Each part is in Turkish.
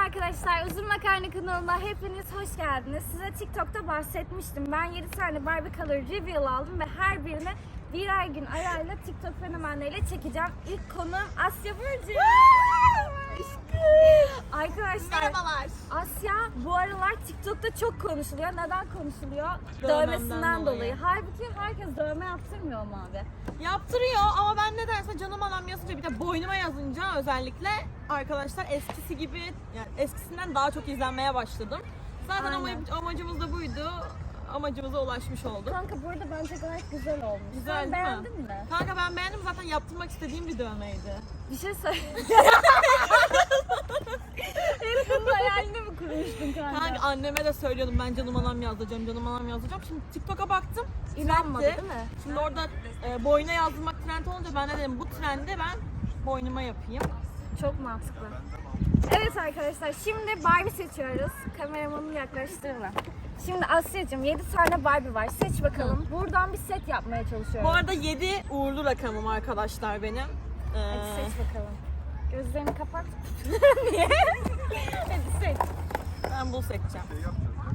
arkadaşlar, Uzun Makarna kanalına hepiniz hoş geldiniz. Size TikTok'ta bahsetmiştim. Ben 7 tane Barbie Color Reveal aldım ve her birini birer gün arayla TikTok fenomenleriyle çekeceğim. İlk konuğum Asya Burcu. Arkadaşlar Merhabalar. Asya bu aralar TikTok'ta çok konuşuluyor. Neden konuşuluyor? Dövmemden Dövmesinden dolayı. dolayı. Halbuki herkes dövme yaptırmıyor mu abi? Yaptırıyor ama ben nedense canım anam yazınca bir de boynuma yazınca özellikle arkadaşlar eskisi gibi yani eskisinden daha çok izlenmeye başladım. Zaten ama amacımız da buydu. Amacımıza ulaşmış olduk. Kanka burada bence gayet güzel olmuş. Güzel Sen değil mi? beğendin mi? Kanka ben beğendim zaten yaptırmak istediğim bir dövmeydi. Bir şey söyle. Herifin hayalini mi kurmuştun kanka? Kanka anneme de söylüyordum ben canım anam yazdıracağım, canım anam yazdıracağım. Şimdi TikTok'a baktım. İnanmadı trendti. değil mi? Şimdi orada e, boyuna yazdırmak trend olunca ben de dedim bu trende ben boynuma yapayım. Çok mantıklı. Evet arkadaşlar şimdi Barbie seçiyoruz. Kameramanı yaklaştırma. Şimdi Asya'cığım 7 tane Barbie var. Seç bakalım. Buradan bir set yapmaya çalışıyorum. Bu arada 7 uğurlu rakamım arkadaşlar benim. Ee, Hadi seç bakalım. Gözlerini kapat. Niye? Hadi seç. ben bunu seçeceğim.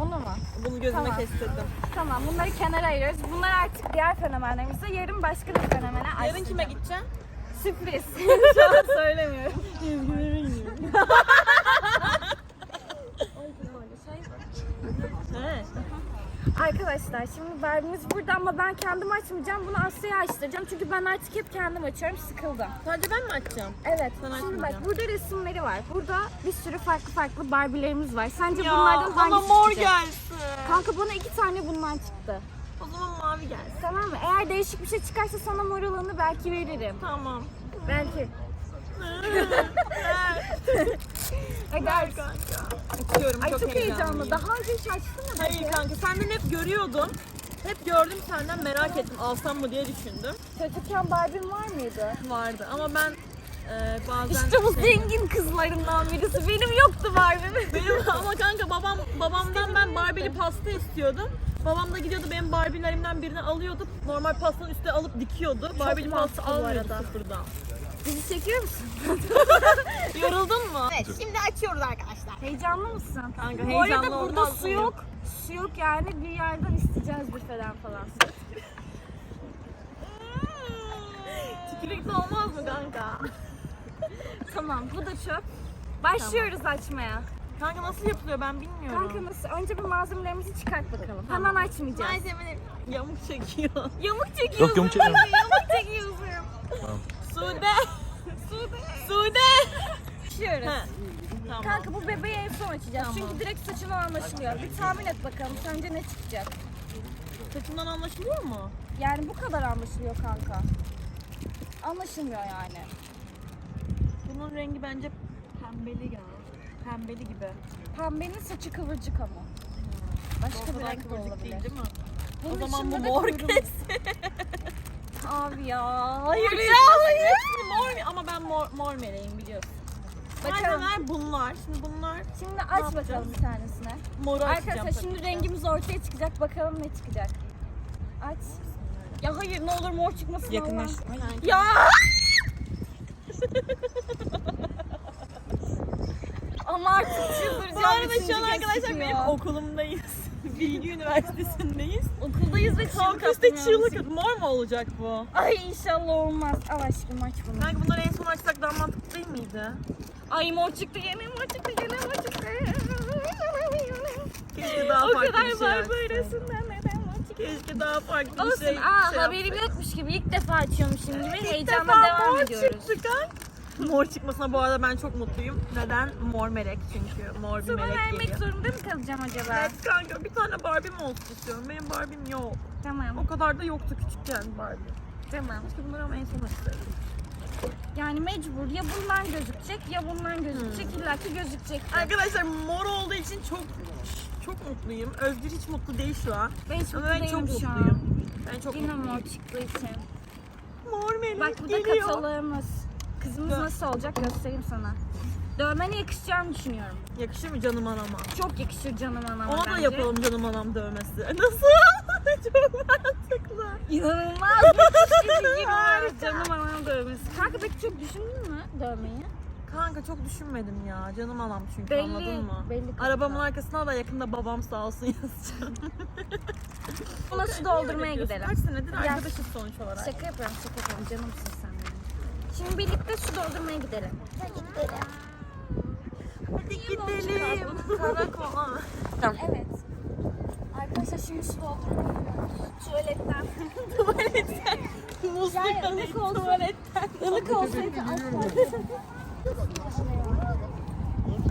Onu mu? Bunu gözüme Tamam. kestirdim. Tamam bunları kenara ayırıyoruz. Bunlar artık diğer fenomenlerimize. Yarın başka bir fenomene Yarın açacağım. kime gideceğim? Sürpriz. Şu an söylemiyorum. He. Arkadaşlar şimdi Barbie'miz burada ama ben kendim açmayacağım. Bunu Asya'ya açtıracağım. Çünkü ben artık hep kendim açıyorum. Sıkıldım. Sadece ben mi açacağım? Evet. Sen şimdi bak burada resimleri var. Burada bir sürü farklı farklı Barbie'lerimiz var. Sence Ya bunlardan hangisi mor çıkacak? gelsin. Kanka bana iki tane bundan çıktı. O zaman mavi gelsin. Tamam mı? Eğer değişik bir şey çıkarsa sana mor olanı belki veririm. Tamam. Belki. Hadi Ver Açıyorum Ay çok, çok, heyecanlı. Daha önce hiç açtın mı? Hayır peki? kanka senden hep görüyordum. Hep gördüm senden merak ettim alsam mı diye düşündüm. Çocukken Barbie'm var mıydı? Vardı ama ben e, bazen... İşte bu zengin kızlarından birisi. Benim yoktu Barbie'm. Benim ama kanka babam babamdan ben Barbie'li pasta istiyordum. Babam da gidiyordu benim Barbie'lerimden birini alıyordu. Normal pastanın üstüne alıp dikiyordu. Barbie'li pasta almıyordu sıfırdan. Bizi çekiyor musun? Yoruldun mu? Evet şimdi açıyoruz arkadaşlar. Heyecanlı mısın? Kanka Bu heyecanlı arada burada olmaz su mıyım? yok. Su yok yani bir yerden isteyeceğiz büfeden falan. Tükürükle olmaz mı kanka? tamam bu da çöp. Başlıyoruz açmaya. Kanka nasıl yapılıyor ben bilmiyorum. Kanka nasıl? Önce bir malzemelerimizi çıkart bakalım. Hemen açmayacağız. Malzemeleri yamuk çekiyor. Yamuk çekiyorsun. Yok yamuk çekmiyorum. Yamuk çekiyorsun. Sude. Sude. Sude. Açıyoruz. He. Tamam. Kanka bu bebeği en son açacağız. Tamam. Çünkü direkt saçına anlaşılıyor. Bir tahmin et bakalım sence ne çıkacak? Saçından anlaşılıyor mu? Yani bu kadar anlaşılıyor kanka. Anlaşılmıyor yani. Bunun rengi bence pembeli ya. Pembeli gibi. Pembenin saçı kıvırcık ama. Başka bir renk de kıvırcık olabilir. değil değil mi? Bunun o zaman bu içinde de mor kuyruğu- kesin. Abi ya. Hayır ya. hayır. Mor ama ben mor, mor meleğim biliyorsun. Bakalım. Malzemeler bunlar. Şimdi bunlar Şimdi aç yapacağız? bakalım bir tanesine. moru açacağım Arkadaşlar tabii şimdi ki. rengimiz ortaya çıkacak. Bakalım ne çıkacak. Aç. Ya hayır ne olur mor çıkmasın Yakınlaş. Allah. Ya. Ama artık çıldıracağım. Bu arada şu an arkadaşlar benim okulumdayız. Bilgi Üniversitesi'ndeyiz. Okuldayız ve çığlık Kampüste atmıyoruz. çığlık Mor mu olacak bu? Ay inşallah olmaz. Al aşkım aç bunu. Kanka bunları en son açsak daha mantıklı değil miydi? Ay mor çıktı yine mor çıktı yine mor çıktı. Keşke daha o farklı kadar bir şey var böylesinden neden mor çıktı? Keşke daha farklı bir Olsun şey. aa şey haberim yapsak. yokmuş gibi ilk defa açıyormuşum gibi İlk heyecanla devam mor ediyoruz. çıktı kanka. Mor çıkmasına bu arada ben çok mutluyum. Neden? Mor melek çünkü. Mor bir Sana melek vermek geliyor. zorunda mı kalacağım acaba? Evet kanka bir tane Barbie'm olsun istiyorum. Benim Barbie'm yok. Tamam O kadar da yoktu küçükken Barbie. tamam. Keşke bunları ama en son açsaydım. Yani mecbur ya bundan gözükecek ya bundan gözükecek illa ki gözükecek. Arkadaşlar mor olduğu için çok çok mutluyum. Özgür hiç mutlu değil şu an. Ben hiç mutlu ben çok değilim an. mutluyum. Ben çok Yine mutluyum. mor çıktığı için. Mor melek Bak bu da geliyor. katalığımız. Kızımız Dö- nasıl olacak göstereyim sana. Dövmene yakışacağını düşünüyorum. Yakışır mı canım anama? Çok yakışır canım anama Ona da bence. yapalım canım anam dövmesi. Nasıl? çok mantıklı. İnanılmaz bir fikir var. Canım anam dövmesi. Kanka peki çok düşündün mü dövmeyi? Kanka çok düşünmedim ya. Canım anam çünkü Belli, anladın mı? belli kanka. Arabamın arkasına da yakında babam sağ olsun yazacağım. Su doldurmaya Öyle diyorsun. gidelim. Kaç senedir Gel. arkadaşız sonuç olarak. Şaka yapıyorum, şaka yapıyorum. Canımsın. Şimdi birlikte su doldurmaya gidelim. Hadi gidelim. Hadi gidelim. Karakola. Evet. Arkadaşlar şimdi su doldurmaya. Tuvaletten. Tuvaletten. Ya, ılık olsun. Tuvaletten. Ilık olsaydı asla.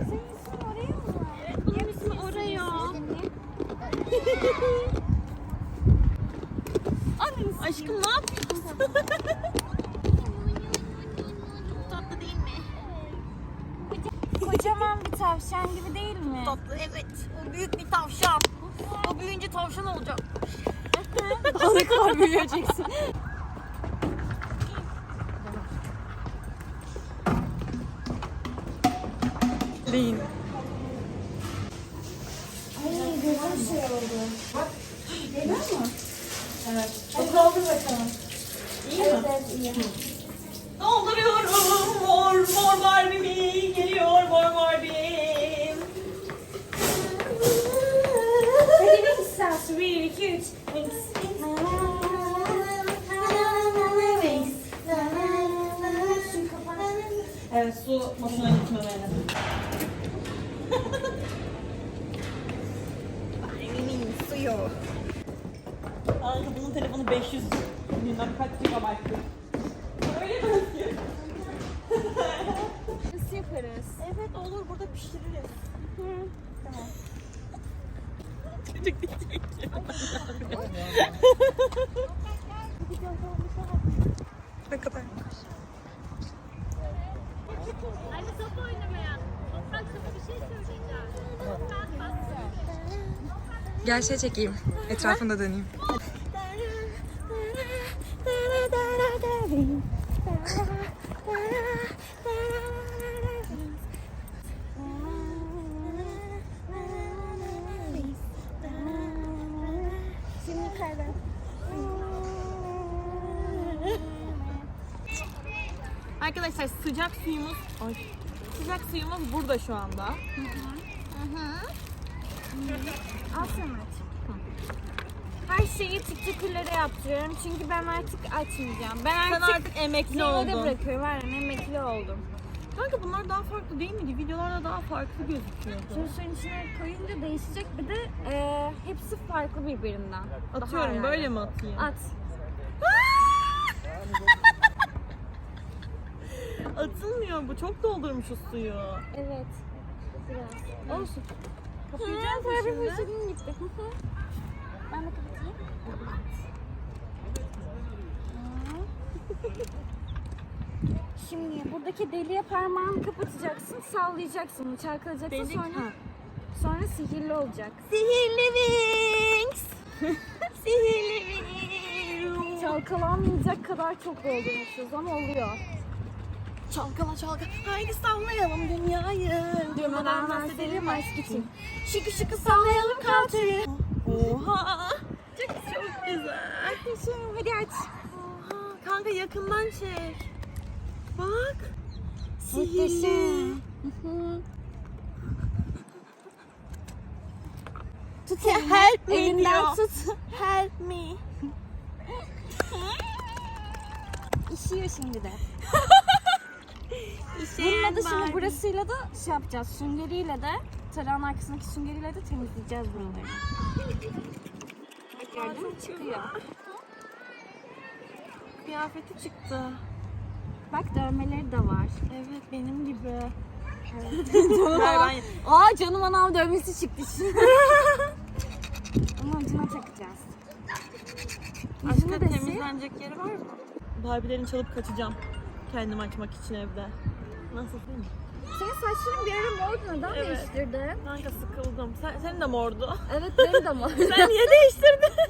Senin ismin oraya mı? Benim ismi oraya. Anneniz. Aşkım ne yapıyorsun? Çok değil mi? Kocaman bir tavşan gibi değil mi? Tatlı evet. O büyük bir tavşan. O büyüyünce tavşan olacak. Daha ne kadar büyüyeceksin? Değil. Ay gözüm şey oldu. Geliyor mu? Evet. Hadi doldur bakalım. İyi Evet, mi? evet iyi. Dolduruyorum mor Barbie'mi geliyor mor Barbie'm. Hadi bir ses. Bir, iki, üç. Evet su boşuna gitmemeli. Barbie'min suyu. Bunun telefonu 500 bilmem kaç gigabayttı. Öyle mi? Nasıl yaparız? Evet olur burada pişiririz. Tamam. Çocuk diyecek ki. ne kadar? Anne top oynamaya. Toprak sana bir. Gel şey çekeyim. Etrafında döneyim. Arkadaşlar sıcak suyumuz Ay. Sıcak suyumuz burada şu anda. Al sen aç. Her şeyi TikToker'lara yaptırıyorum çünkü ben artık açmayacağım. Ben Sen artık, artık emekli Zirvede oldun. bırakıyorum. Aynen emekli oldum. Kanka bunlar daha farklı değil miydi? Videolarda daha farklı gözüküyordu. Şimdi suyun içine koyunca değişecek. Bir de e, hepsi farklı birbirinden. Daha Atıyorum yani. böyle mi atayım? At. Atılmıyor bu. Çok doldurmuşuz suyu. Evet. Biraz. Olsun. Kapayacağız mı şimdi? fırçanın gitti. Ben de kapatayım. Şimdi buradaki deliğe parmağını kapatacaksın, sallayacaksın, bunu çalkalayacaksın Delik, sonra ha. sonra sihirli olacak. Sihirli Wings. Sihirli Wings. Çalkalanmayacak kadar çok doldurmuşuz ama oluyor. Çalkala çalkala. Haydi sallayalım dünyayı. Durmadan dans edelim aşk için. Şıkı şıkı sallayalım kalçayı. Oha. Çok, çok güzel. Şimdi hadi aç. Oha. Kanka yakından çek. Bak. Sihirli. Tut elini. Help me Elinden diyor. tut. Help me. İşiyor şimdi de. Şimdi Barbie. burasıyla da şey yapacağız. Süngeriyle de tarağın arkasındaki süngeriyle de temizleyeceğiz buraları. Bak gördün mü? Çıkıyor. Kıyafeti çıktı. Bak dövmeleri de var. Evet benim gibi. canım Ver anam. Aa canım anam dövmesi çıktı şimdi. Onun ucuna takacağız. Başka temizlenecek yeri var mı? Barbie'lerini çalıp kaçacağım. Kendim açmak için evde. Nasıl değil mi? Senin saçların bir ara mordu. Neden Evet. değiştirdin? Kanka sıkıldım. Sen, senin de mordu. Evet benim de mor. Sen niye değiştirdin?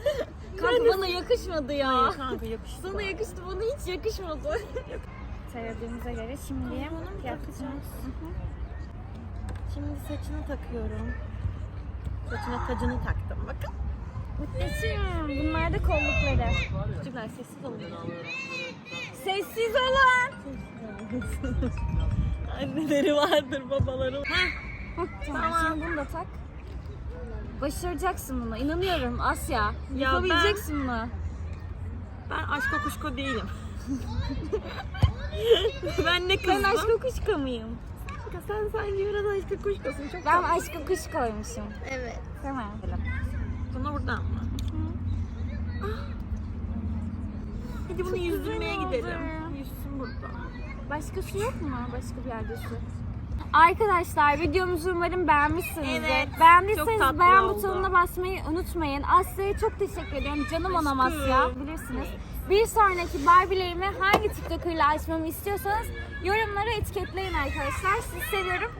Kanka bana yakışmadı ya. Hayır kanka yakıştı. Sana yakıştı bana hiç yakışmadı. Taradığımıza göre şimdi bana mı yapacağız. Şimdi saçını takıyorum. Saçına tacını taktım bakın. Muhteşem. Bunlar da kollukları. Çocuklar sessiz olun. Sessiz olun. Anneleri vardır babaları. Heh, Tamam, şimdi bunu da tak. Başaracaksın bunu. İnanıyorum Asya. Ya Yapabileceksin bunu. ben aşko kuşko değilim. ben ne kızdım? Ben aşkı kuşka mıyım? Sen sanki biraz aşko kuşkosun. Çok Ben aşkı kuş koymuşum. Evet. Tamam. Sana buradan mı? Ah. Hadi bunu yüzdürmeye güzel gidelim. Yüzsün burada. Başka su yok mu? Başka bir yerde su. Arkadaşlar videomuzu umarım beğenmişsinizdir. Evet, çok Beğendiyseniz tatlı beğen oldu. butonuna basmayı unutmayın. Asya'ya çok teşekkür ediyorum. Canım anam Aşkım. Asya. Bilirsiniz. Bir sonraki Barbie'lerimi hangi TikTok'ıyla açmamı istiyorsanız yorumlara etiketleyin arkadaşlar. Sizi seviyorum.